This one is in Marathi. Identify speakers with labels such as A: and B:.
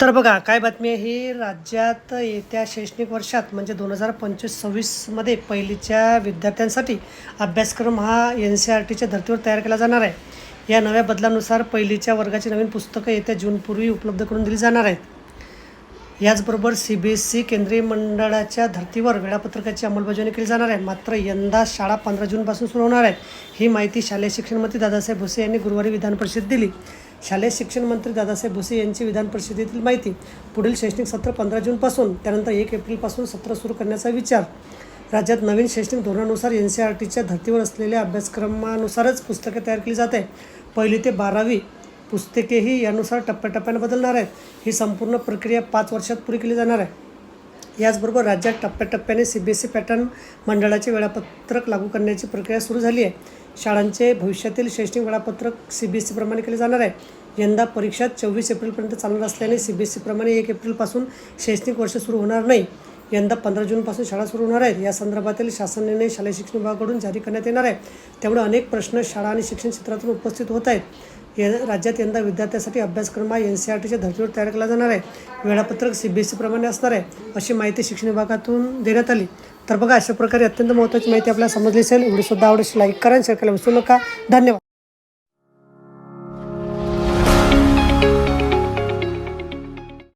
A: तर बघा काय बातमी आहे? ही राज्यात येत्या शैक्षणिक वर्षात म्हणजे दोन हजार पंचवीस सव्वीसमध्ये पहिलीच्या विद्यार्थ्यांसाठी अभ्यासक्रम हा एन सी आर टीच्या धर्तीवर तयार केला जाणार आहे. या नव्या बदलानुसार पहिलीच्या वर्गाची नवीन पुस्तकं येत्या जूनपूर्वी उपलब्ध करून दिली जाणार आहेत. याचबरोबर सी बी एस सी केंद्रीय मंडळाच्या धर्तीवर वेळापत्रकाची अंमलबजावणी केली जाणार आहे. मात्र यंदा शाळा पंधरा जूनपासून सुरू होणार आहेत. ही माहिती शालेय शिक्षण मंत्री दादासाहेब भुसे यांनी गुरुवारी विधान परिषदेत दिली. शालेय शिक्षण मंत्री दादासाहेब भुसे यांची विधान परिषदेतील माहिती पुढील शैक्षणिक सत्र पंधरा जूनपासून त्यानंतर एक एप्रिलपासून सत्र सुरू करण्याचा विचार. राज्यात नवीन शैक्षणिक धोरणानुसार एन सी आर टीच्या धर्तीवर असलेल्या अभ्यासक्रमानुसारच पुस्तके तयार केली जात आहे पहिली ते बारावी पुस्तकेही यानुसार टप्प्याटप्प्याने बदलणार आहेत. ही संपूर्ण प्रक्रिया पाच वर्षात पुरी केली जाणार आहे. याचबरोबर राज्यात टप्प्याटप्प्याने C B S E pattern मंडळाचे वेळापत्रक लागू करण्याची प्रक्रिया सुरू झाली आहे. शाळांचे भविष्यातील शैक्षणिक वेळापत्रक सी बी एस सीप्रमाणे केले जाणार आहे. यंदा परीक्षा चोवीस एप्रिलपर्यंत चालणार असल्याने सी बी एस सीप्रमाणे एक एप्रिलपासून शैक्षणिक वर्ष सुरू होणार नाही. यंदा पंधरा जूनपासून शाळा सुरू होणार आहेत. या संदर्भातील शासन निर्णय शालेय शिक्षण विभागाकडून जारी करण्यात येणार आहे. त्यामुळे अनेक प्रश्न शाळा आणि शिक्षण क्षेत्रातून उपस्थित होत आहेत. या राज्यात यंदा विद्यार्थ्यांसाठी अभ्यासक्रम हा एन सी आर टीच्या धर्तीवर तयार केला जाणार आहे. वेळापत्रक सी बी एस सीप्रमाणे असणार आहे. अशी माहिती शिक्षण विभागातून देण्यात आली. तर बघा अशा प्रकारे अत्यंत महत्त्वाची माहिती आपल्याला समजली असेल. व्हिडिओसुद्धा आवडेल लाईक करा शेअर करायला विसरू नका. धन्यवाद.